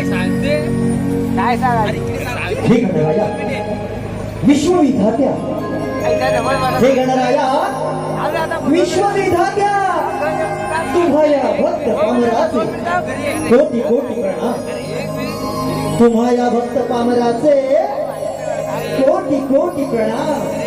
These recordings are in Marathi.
काय सांगा. हे गणराया. विश्वविधात्या. हे गणराया. विश्वविधात्या. तुम्हाया भक्त पामराचे कोटी कोटी प्रणाम. तुम्हाया भक्त पामराचे कोटी कोटी प्रणाम.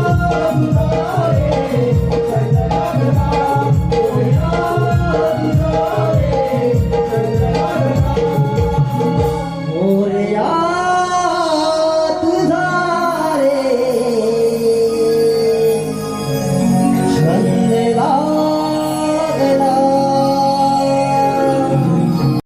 Oh,